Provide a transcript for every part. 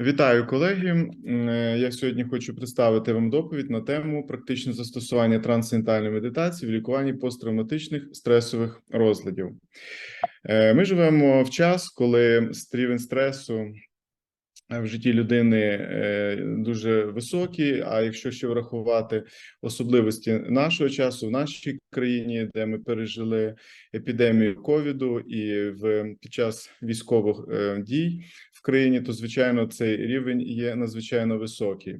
Вітаю колеги. Е, Я сьогодні хочу представити вам доповідь на тему практичне застосування трансцендентальної медитації в лікуванні посттравматичних стресових розладів. Е, Ми живемо в час, коли рівень стресу в житті людини е, дуже високий. А якщо ще врахувати особливості нашого часу в нашій країні, де ми пережили епідемію ковіду і в під час військових е, дій країні, то звичайно цей рівень є надзвичайно високий.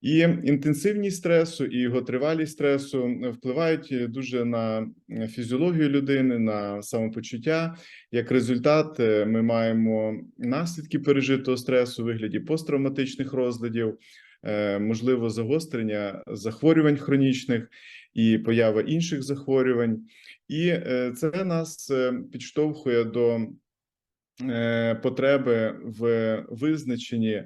І інтенсивність стресу і його тривалість стресу впливають дуже на фізіологію людини, на самопочуття. Як результат, е, ми маємо наслідки пережитого стресу у вигляді посттравматичних розладів, е, можливо, загострення захворювань хронічних і поява інших захворювань, і е, це нас підштовхує до потреби в визначенні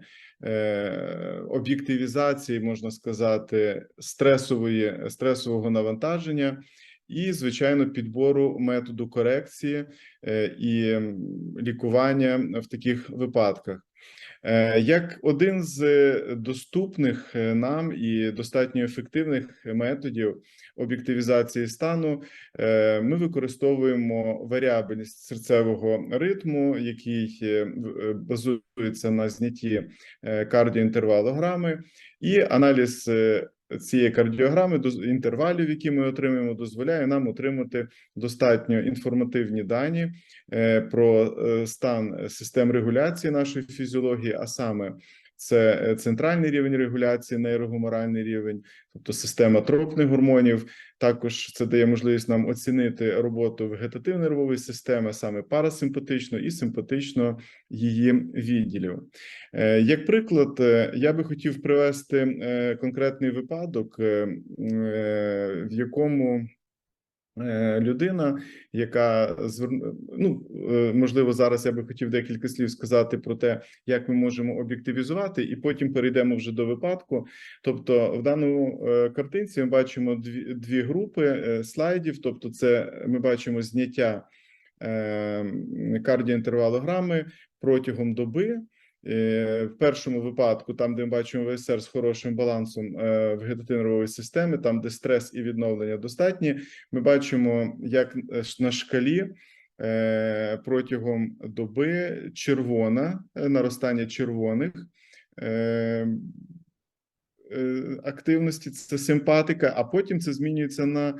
об'єктивізації, можна сказати, стресової стресового навантаження. І, звичайно, підбору методу корекції і лікування в таких випадках. Як один з доступних нам і достатньо ефективних методів об'єктивізації стану, ми використовуємо варіабельність серцевого ритму, який базується на знятті кардіоінтервалограми, і аналіз цієї кардіограми до інтервалів, які ми отримуємо, дозволяє нам отримати достатньо інформативні дані про стан систем регуляції нашої фізіології, а саме це центральний рівень регуляції, нейрогуморальний рівень, тобто система тропних гормонів. Також це дає можливість нам оцінити роботу вегетативно-нервової системи, саме парасимпатично і симпатично її відділів. Як приклад, я би хотів привести конкретний випадок, в якому Людина, яка ну, можливо, зараз я би хотів декілька слів сказати про те, як ми можемо об'єктивізувати, і потім перейдемо вже до випадку. Тобто, в даному картинці ми бачимо дві дві групи слайдів. Тобто, це ми бачимо зняття кардіоінтервалограми протягом доби. Е, в першому випадку, там, де ми бачимо ВСР з хорошим балансом е, вегетативно-нервової системи, там, де стрес і відновлення достатні, ми бачимо, як е, на шкалі протягом доби червона наростання червоних активності, це симпатика, а потім це змінюється на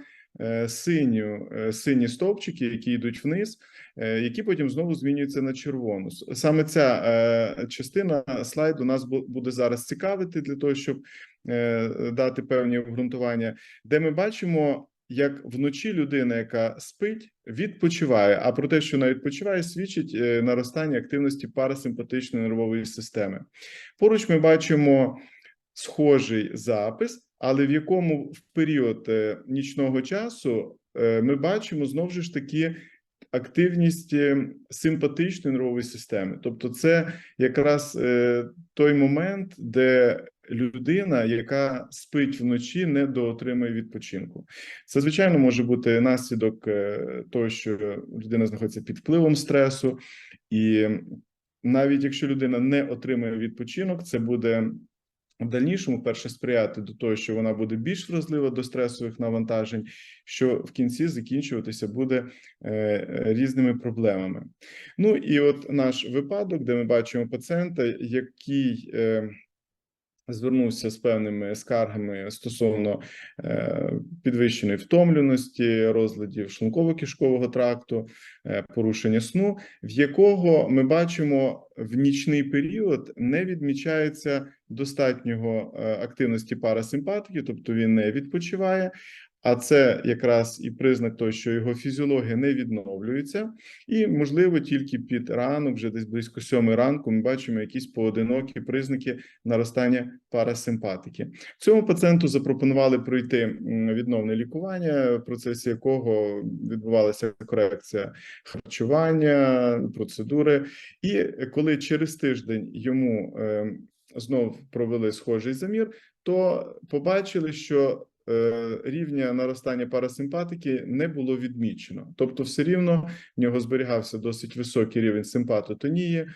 синю, сині стовпчики, які йдуть вниз. Е, які потім знову змінюються на червону. Саме ця е, частина слайду нас буде зараз цікавити для того, щоб е, дати певні обґрунтування, де ми бачимо. Як вночі людина, яка спить, відпочиває. А про те, що вона відпочиває, свідчить наростання активності парасимпатичної нервової системи. Поруч ми бачимо схожий запис, але в якому в період нічного часу ми бачимо знову ж таки активність е, симпатичної нервової системи. Тобто, це якраз е, той момент, де людина, яка спить вночі, не доотримує відпочинку. Це звичайно може бути наслідок е, того, що людина знаходиться під впливом стресу, і навіть якщо людина не отримує відпочинок, це буде в дальнішому перше сприяти до того, що вона буде більш вразлива до стресових навантажень, що в кінці закінчуватися буде е, різними проблемами. Ну і от наш випадок, де ми бачимо пацієнта, який е, Звернувся з певними скаргами стосовно е, підвищеної втомленості, розладів шлунково-кишкового тракту, е, порушення сну, в якого ми бачимо в нічний період не відмічається достатнього е, активності парасимпатики, тобто він не відпочиває, а це якраз і признак того, що його фізіологія не відновлюється, і, можливо, тільки під ранок, вже десь близько сьомої ранку, ми бачимо якісь поодинокі признаки наростання парасимпатики. Цьому пацієнту запропонували пройти відновне лікування, в процесі якого відбувалася корекція харчування, процедури. І коли через тиждень йому ем, знов провели схожий замір, то побачили, що рівня наростання парасимпатики не було відмічено, тобто, все рівно в нього зберігався досить високий рівень симпатотонії,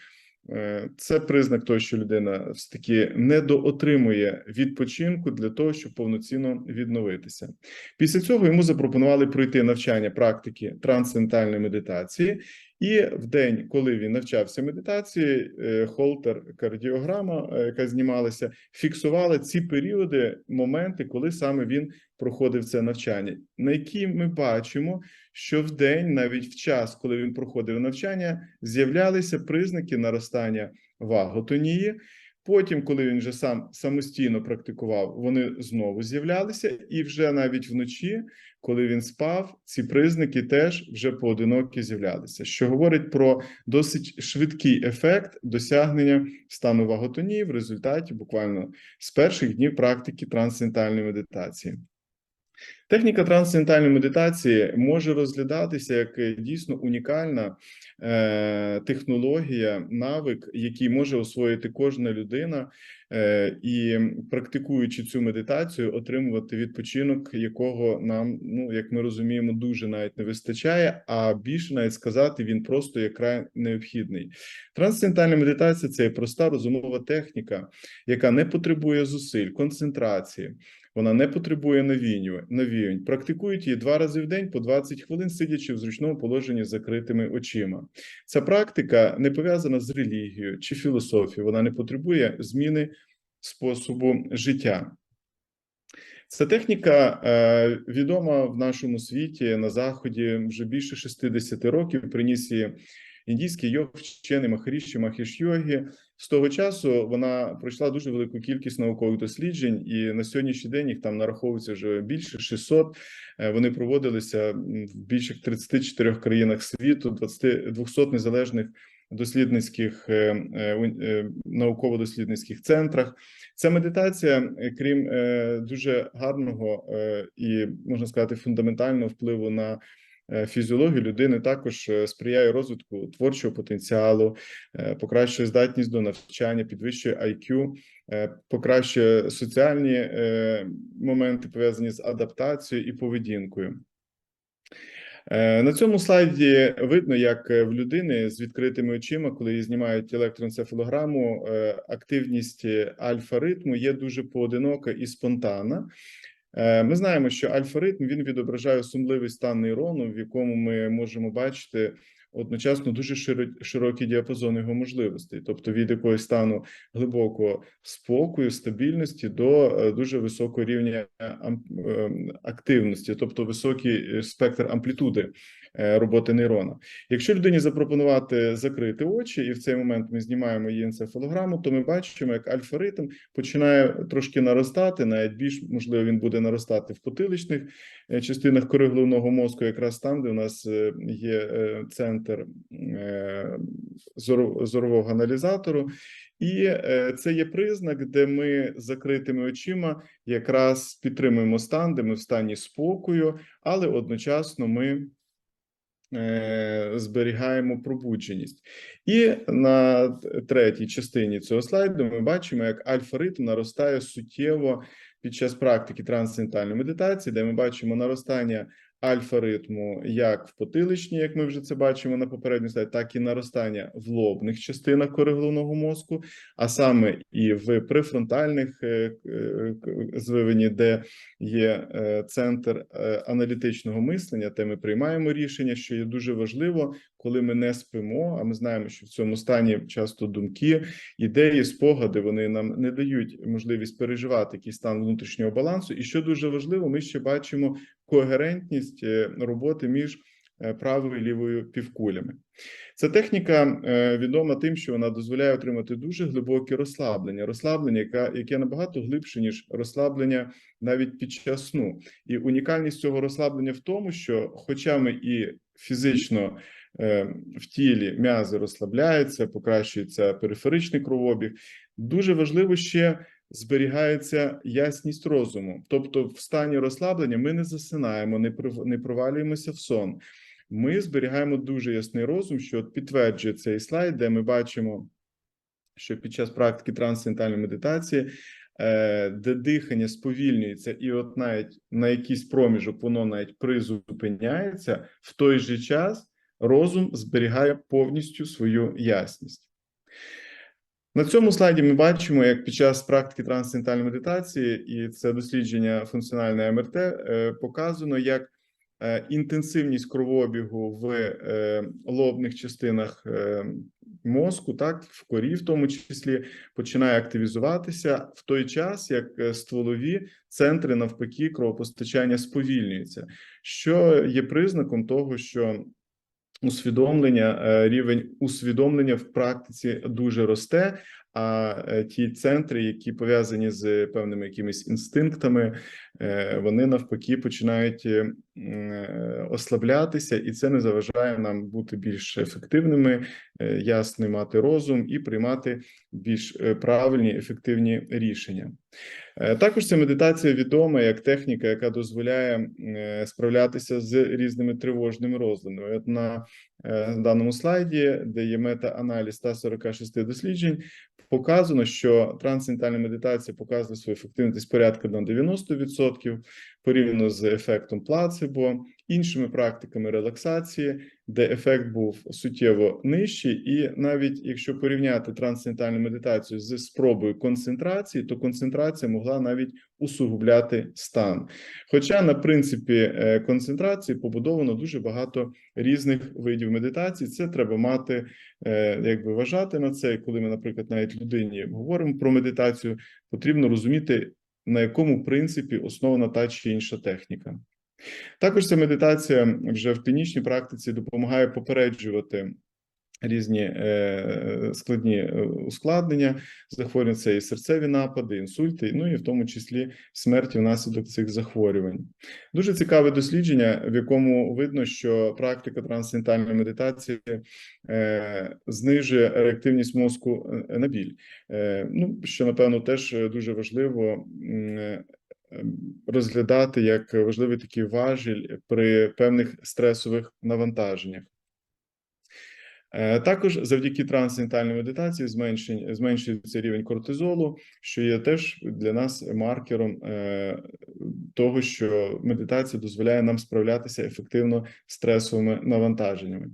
Е, Це признак того, що людина все таки недоотримує відпочинку для того, щоб повноцінно відновитися. Після цього йому запропонували пройти навчання практики трансцендентальної медитації. І в день, коли він навчався медитації, е, холтер кардіограма, е, яка знімалася, фіксувала ці періоди, моменти, коли саме він проходив це навчання, на які ми бачимо, що в день, навіть в час, коли він проходив навчання, з'являлися признаки наростання ваготонії. Потім, коли він вже сам самостійно практикував, вони знову з'являлися, і вже навіть вночі, коли він спав, ці признаки теж вже поодинокі з'являлися, що говорить про досить швидкий ефект досягнення стану ваготонії в результаті буквально з перших днів практики трансцендентальної медитації. Техніка трансцендентальної медитації може розглядатися як е, дійсно унікальна е, технологія, навик, який може освоїти кожна людина, е, і практикуючи цю медитацію, отримувати відпочинок, якого нам, ну як ми розуміємо, дуже навіть не вистачає. А більше навіть сказати, він просто є край необхідний. Трансцендентальна медитація це проста розумова техніка, яка не потребує зусиль, концентрації. Вона не потребує навіювань. Практикують її два рази в день по 20 хвилин, сидячи в зручному положенні з закритими очима. Ця практика не пов'язана з релігією чи філософією. Вона не потребує зміни способу життя. Ця техніка е, відома в нашому світі на заході вже більше 60 років. Приніс її індійський йог вчений Махаріші Махіш Йогі. З того часу вона пройшла дуже велику кількість наукових досліджень, і на сьогоднішній день їх там нараховується вже більше 600. Е, Вони проводилися в більше 34 країнах світу, 20, 200 незалежних дослідницьких е, е, науково-дослідницьких центрах. Ця медитація, крім дуже гарного і можна сказати фундаментального впливу на фізіологію людини також сприяє розвитку творчого потенціалу, покращує здатність до навчання, підвищує IQ, покращує соціальні моменти пов'язані з адаптацією і поведінкою. На цьому слайді видно, як в людини з відкритими очима, коли її знімають електроенцефалограму, активність альфа-ритму є дуже поодинока і спонтанна. Ми знаємо, що альфа-ритм він відображає сумливий стан нейрону, в якому ми можемо бачити одночасно дуже широкий діапазон його можливостей, тобто від якогось стану глибокого спокою, стабільності до дуже високого рівня активності, тобто високий спектр амплітуди роботи нейрона. Якщо людині запропонувати закрити очі, і в цей момент ми знімаємо її енцефалограму, то ми бачимо, як альфа-ритм починає трошки наростати, навіть більш можливо він буде наростати в потиличних частинах кори головного мозку, якраз там, де у нас є центр зорового аналізатору. І це є признак, де ми закритими очима якраз підтримуємо стан, де ми в стані спокою, але одночасно ми зберігаємо пробудженість. І на третій частині цього слайду ми бачимо, як альфа-ритм наростає суттєво під час практики трансцендентальної медитації, де ми бачимо наростання альфа-ритму як в потиличній, як ми вже це бачимо на попередньому слайді, так і наростання в лобних частинах кори головного мозку, а саме і в префронтальних звивині, де є центр аналітичного мислення, де ми приймаємо рішення, що є дуже важливо, коли ми не спимо. А ми знаємо, що в цьому стані часто думки, ідеї, спогади вони нам не дають можливість переживати якийсь стан внутрішнього балансу. І що дуже важливо, ми ще бачимо когерентність роботи між правою і лівою півкулями. Ця техніка відома тим, що вона дозволяє отримати дуже глибоке розслаблення, розслаблення, яке, яке набагато глибше ніж розслаблення навіть під час сну. І унікальність цього розслаблення в тому, що, хоча ми і фізично в тілі м'язи розслабляються, покращується периферичний кровообіг, дуже важливо ще зберігається ясність розуму. Тобто, в стані розслаблення ми не засинаємо, не не провалюємося в сон. Ми зберігаємо дуже ясний розум, що от підтверджує цей слайд, де ми бачимо, що під час практики трансцендентальної медитації, де дихання сповільнюється, і от навіть на якийсь проміжок воно навіть призупиняється, в той же час розум зберігає повністю свою ясність. На цьому слайді ми бачимо, як під час практики трансцендентальної медитації, і це дослідження функціональної МРТ, е, показано, як е, інтенсивність кровообігу в е, лобних частинах мозку, так в корі, в тому числі, починає активізуватися в той час, як стволові центри навпаки кровопостачання сповільнюються, що є признаком того, що усвідомлення, е, рівень усвідомлення в практиці дуже росте. А е, ті центри, які пов'язані з певними якимись інстинктами, е, вони навпаки починають е, ослаблятися, і це не заважає нам бути більш ефективними, ясний мати розум і приймати більш правильні ефективні рішення. Також ця медитація відома як техніка, яка дозволяє справлятися з різними тривожними розладами. От на е, даному слайді, де є мета-аналіз 146 досліджень, показано, що трансцендентальна медитація показує свою ефективність порядка на 90% порівняно з ефектом плацебо, іншими практиками релаксації, де ефект був суттєво нижчий, і навіть якщо порівняти трансцендентальну медитацію з спробою концентрації, то концентрація могла навіть усугубляти стан. Хоча на принципі е, концентрації побудовано дуже багато різних видів медитації, це треба мати, е, якби вважати на це. Коли ми, наприклад, навіть людині говоримо про медитацію, потрібно розуміти, на якому принципі основана та чи інша техніка. Також ця медитація вже в клінічній практиці допомагає попереджувати різні е, складні е, ускладнення захворювань, це і серцеві напади, інсульти, ну і в тому числі смерті внаслідок цих захворювань. Дуже цікаве дослідження, в якому видно, що практика трансцендентальної медитації е, знижує реактивність мозку е, на біль. Е, ну, що напевно теж дуже важливо. е, Розглядати як важливий такий важіль при певних стресових навантаженнях. Е, Також завдяки трансцендентальній медитації зменшується рівень кортизолу, що є теж для нас маркером е, того, що медитація дозволяє нам справлятися ефективно з стресовими навантаженнями.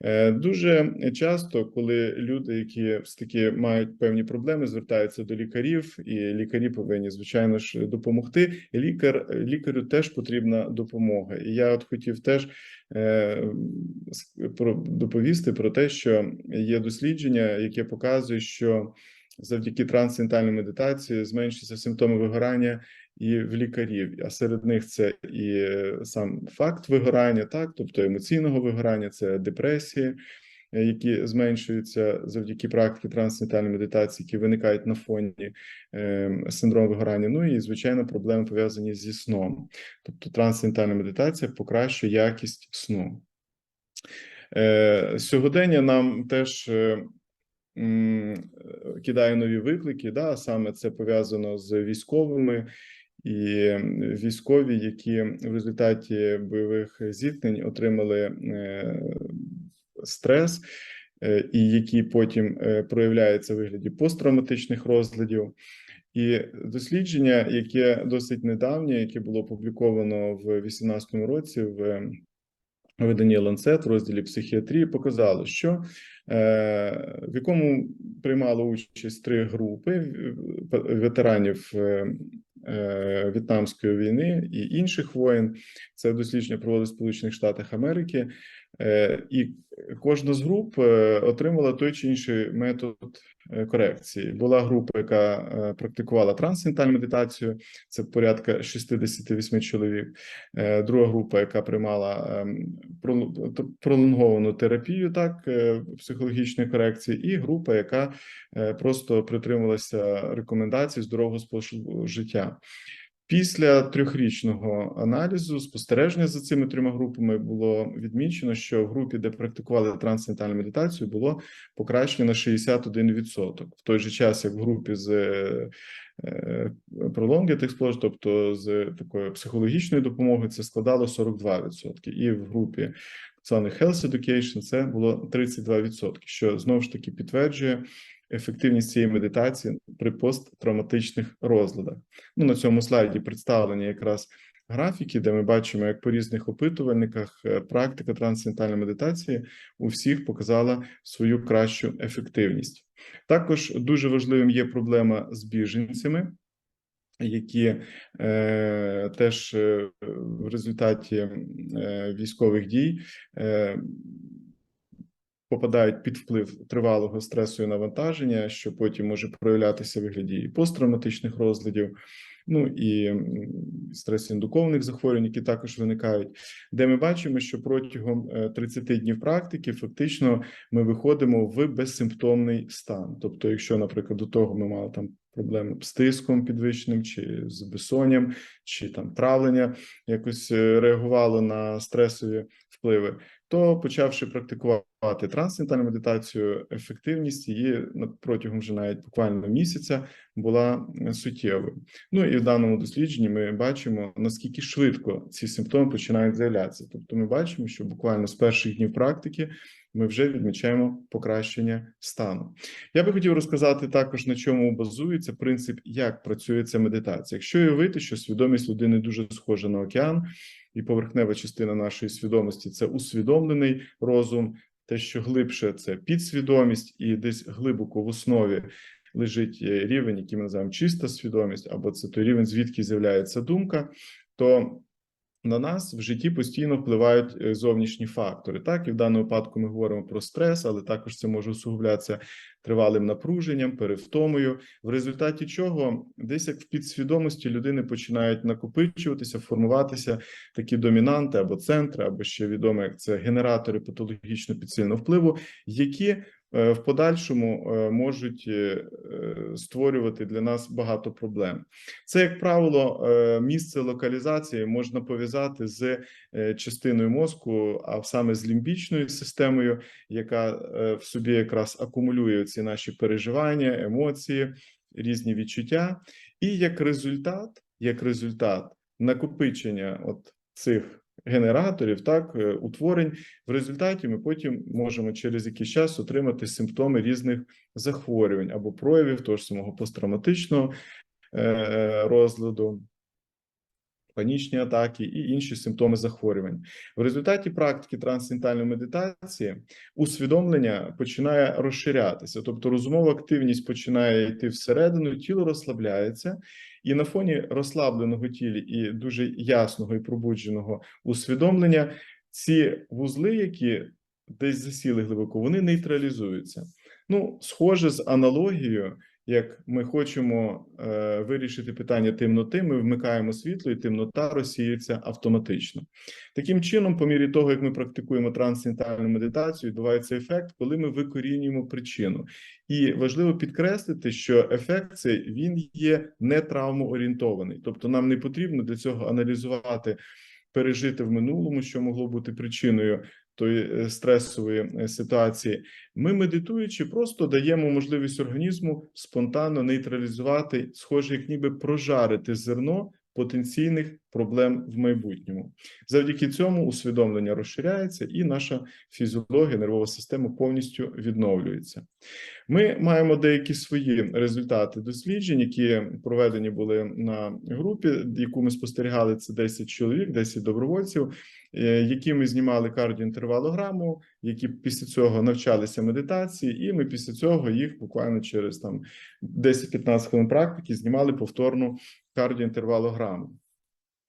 Е, Дуже часто, коли люди, які все таки мають певні проблеми, звертаються до лікарів, і лікарі повинні звичайно ж допомогти. Лікар лікарю теж потрібна допомога. І я от хотів теж е, доповісти про те, що є дослідження, яке показує, що завдяки трансцендентальній медитації зменшуються симптоми вигорання і в лікарів. А серед них це і е, сам факт вигорання, так, тобто емоційного вигорання, це депресії, е, які зменшуються завдяки практиці трансцендентальної медитації, які виникають на фоні е, синдрому вигорання. Ну і звичайно, проблеми пов'язані зі сном. Тобто трансцендентальна медитація покращує якість сну. Е, Сьогодення нам теж е, кидає нові виклики, да, саме це пов'язано з військовими і військові, які в результаті бойових зіткнень отримали е, стрес, е, і які потім е, проявляються в вигляді посттравматичних розладів. І дослідження, яке досить недавнє, яке було опубліковано в 2018 році в виданні Lancet в розділі психіатрії, показало, що в якому приймало участь три групи ветеранів В'єтнамської війни і інших воєн. Це дослідження проводили в Сполучених Штатах Америки, е, і кожна з груп е, отримала той чи інший метод е, корекції. Була група, яка е, практикувала трансцендентальну медитацію, це порядка 68 чоловік. Е, Друга група, яка приймала ем, пролонговану терапію, так е, психологічної корекції, і група, яка е, просто притримувалася рекомендацій здорового способу життя. Після трьохрічного аналізу спостереження за цими трьома групами було відмічено, що в групі, де практикували трансцендентальну медитацію, було покращення на 61%. В той же час, як в групі з е, е, prolonged exposure, тобто з такою психологічною допомогою, це складало 42%. І в групі званих Health Education це було 32%, що знову ж таки підтверджує ефективність цієї медитації при посттравматичних розладах. Ну, на цьому слайді представлені якраз графіки, де ми бачимо, як по різних опитувальниках е, практика трансцендентальної медитації у всіх показала свою кращу ефективність. Також дуже важливим є проблема з біженцями. Які е, теж е, в результаті е, військових дій е, попадають під вплив тривалого стресу і навантаження, що потім може проявлятися в вигляді і посттравматичних розладів, ну і стрес-індукованих захворювань, які також виникають, де ми бачимо, що протягом е, 30 днів практики фактично ми виходимо в безсимптомний стан. Тобто, якщо, наприклад, до того ми мали там проблеми з тиском підвищеним, чи з безсонням, чи там травлення якось е, реагувало на стресові впливи, то почавши практикувати трансцендентальну медитацію, ефективність її протягом вже навіть буквально місяця була суттєвою. Ну і в даному дослідженні ми бачимо наскільки швидко ці симптоми починають з'являтися. Тобто, ми бачимо, що буквально з перших днів практики ми вже відмічаємо покращення стану. Я би хотів розказати також на чому базується принцип, як працює ця медитація. Якщо уявити, що свідомість людини дуже схожа на океан, і поверхнева частина нашої свідомості це усвідомлений розум, те, що глибше, це підсвідомість, і десь глибоко в основі лежить рівень, який ми називаємо чиста свідомість, або це той рівень, звідки з'являється думка, то на нас в житті постійно впливають е, зовнішні фактори. Так, і в даному випадку ми говоримо про стрес, але також це може усугублятися тривалим напруженням, перевтомою, в результаті чого десь як в підсвідомості людини починають накопичуватися, формуватися такі домінанти або центри, або ще відомо як це генератори патологічно підсильного впливу, які в подальшому е, можуть е, е, створювати для нас багато проблем. Це, як правило, е, місце локалізації можна пов'язати з е, частиною мозку, а саме з лімбічною системою, яка е, в собі якраз акумулює ці наші переживання, емоції, різні відчуття, і як результат, як результат накопичення от цих генераторів, так е, утворень, в результаті ми потім можемо через якийсь час отримати симптоми різних захворювань або проявів того ж самого посттравматичного е, розладу, панічні атаки і інші симптоми захворювань. В результаті практики трансцендентальної медитації усвідомлення починає розширятися, тобто розумова активність починає йти всередину, тіло розслабляється, і на фоні розслабленого тілі і дуже ясного і пробудженого усвідомлення ці вузли, які десь засіли глибоко, вони нейтралізуються. Ну, схоже з аналогією, як ми хочемо е, вирішити питання темноти, ми вмикаємо світло, і темнота розсіюється автоматично. Таким чином, по мірі того, як ми практикуємо трансцендентальну медитацію, відбувається ефект, коли ми викорінюємо причину. І важливо підкреслити, що ефект цей він є не травмоорієнтований, тобто нам не потрібно для цього аналізувати. Пережити в минулому, що могло бути причиною тої е, стресової е, ситуації, ми медитуючи, просто даємо можливість організму спонтанно нейтралізувати, схоже, як ніби прожарити зерно потенційних проблем в майбутньому. Завдяки цьому усвідомлення розширяється, і наша фізіологія, нервова система повністю відновлюється. Ми маємо деякі свої результати досліджень, які проведені були на групі, яку ми спостерігали. Це 10 чоловік, 10 добровольців, які ми знімали кардіоінтервалограму, які після цього навчалися медитації, і ми після цього їх буквально через там 10-15 хвилин практики знімали повторну кардіоінтервалограму.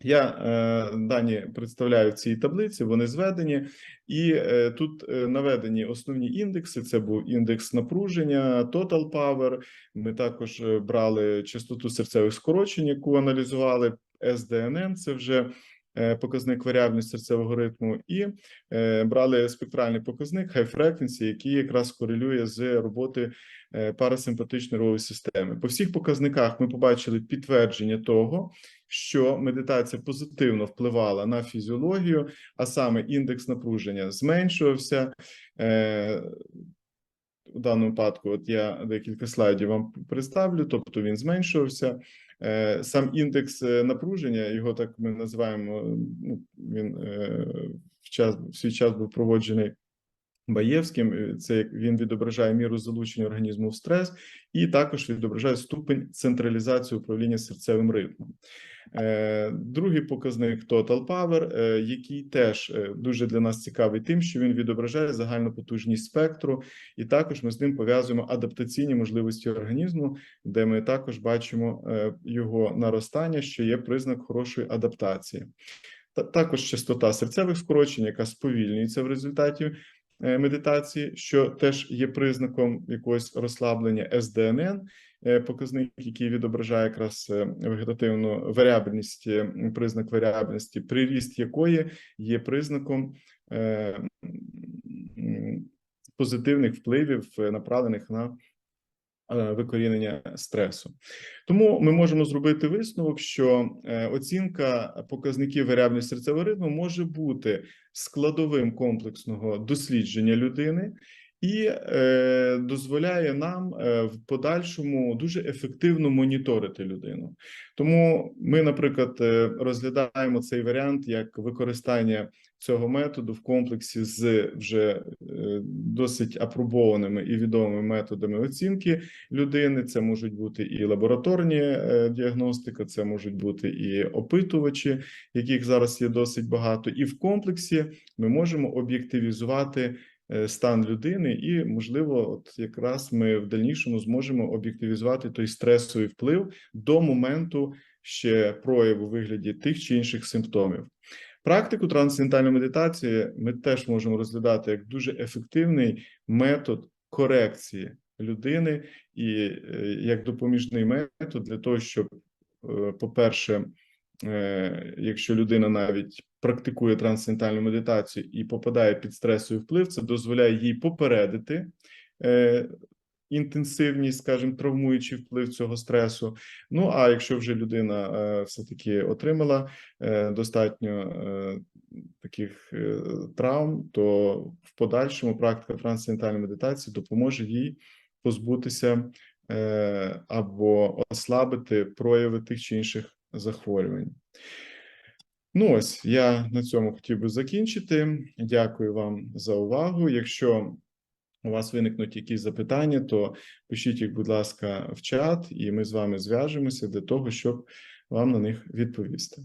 Я е, дані представляю в цій таблиці, вони зведені, і е, тут е, наведені основні індекси. Це був індекс напруження, total power. Ми також е, брали частоту серцевих скорочень, яку аналізували. SDNM – це вже е, показник варіабельності серцевого ритму, і е, брали спектральний показник high frequency, який якраз корелює з роботи е, парасимпатичної нервової системи. По всіх показниках ми побачили підтвердження того, що медитація позитивно впливала на фізіологію, а саме індекс напруження зменшувався. Е, у даному випадку, от я декілька слайдів вам представлю, тобто він зменшувався. Е, Сам індекс е, напруження, його так ми називаємо. Ну він е, в час в свій час був проводжений Баєвським. Е, Це він відображає міру залучення організму в стрес, і також відображає ступень централізації управління серцевим ритмом. Е, Другий показник Total Power, е, який теж дуже для нас цікавий тим, що він відображає загальну потужність спектру, і також ми з ним пов'язуємо адаптаційні можливості організму, де ми також бачимо його наростання, що є признак хорошої адаптації. Та також частота серцевих скорочень, яка сповільнюється в результаті медитації, що теж є признаком якогось розслаблення СДНН, е, показник, який відображає якраз е, вегетативну варіабельність, е, признак варіабельності, приріст якої є признаком е, позитивних впливів, е, направлених на е, викорінення стресу. Тому ми можемо зробити висновок, що е, оцінка показників варіабельності серцевого ритму може бути складовим комплексного дослідження людини і е, дозволяє нам е, в подальшому дуже ефективно моніторити людину. Тому ми, наприклад, е, розглядаємо цей варіант як використання цього методу в комплексі з вже е, досить апробованими і відомими методами оцінки людини. Це можуть бути і лабораторні е, діагностика, це можуть бути і опитувачі, яких зараз є досить багато. І в комплексі ми можемо об'єктивізувати е, стан людини, і можливо, от якраз ми в дальнішому зможемо об'єктивізувати той стресовий вплив до моменту ще прояву вигляді тих чи інших симптомів. Практику трансцендентальної медитації ми теж можемо розглядати як дуже ефективний метод корекції людини і е, як допоміжний метод для того, щоб, е, по-перше, е, якщо людина навіть практикує трансцендентальну медитацію і попадає під стресовий вплив, це дозволяє їй попередити інтенсивність, скажімо, травмуючий вплив цього стресу. Ну а якщо вже людина е, все-таки отримала е, достатньо е, таких травм, то в подальшому практика трансцендентальної медитації допоможе їй позбутися або ослабити прояви тих чи інших захворювань. Ну ось я на цьому хотів би закінчити. Дякую вам за увагу. Якщо у вас виникнуть якісь запитання, то пишіть їх, будь ласка, в чат, і ми з вами зв'яжемося для того, щоб вам на них відповісти.